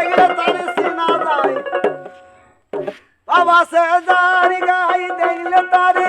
এগুলো তারে চিনা যায়। বাবা সে দাঁড়ি গাই দেখলে তারে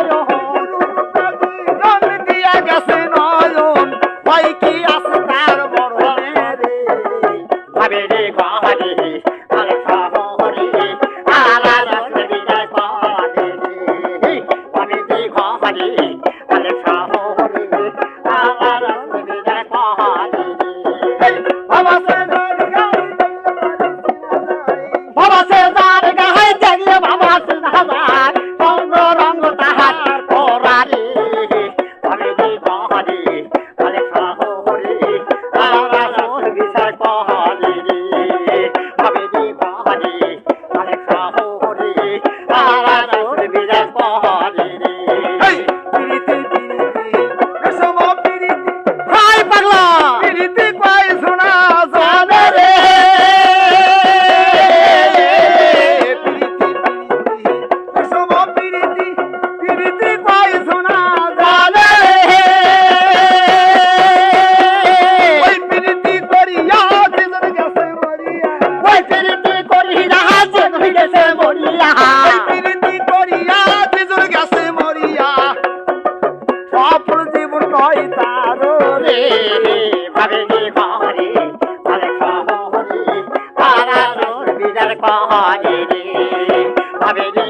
美丽的光。পাহাড়ে রে ভাবে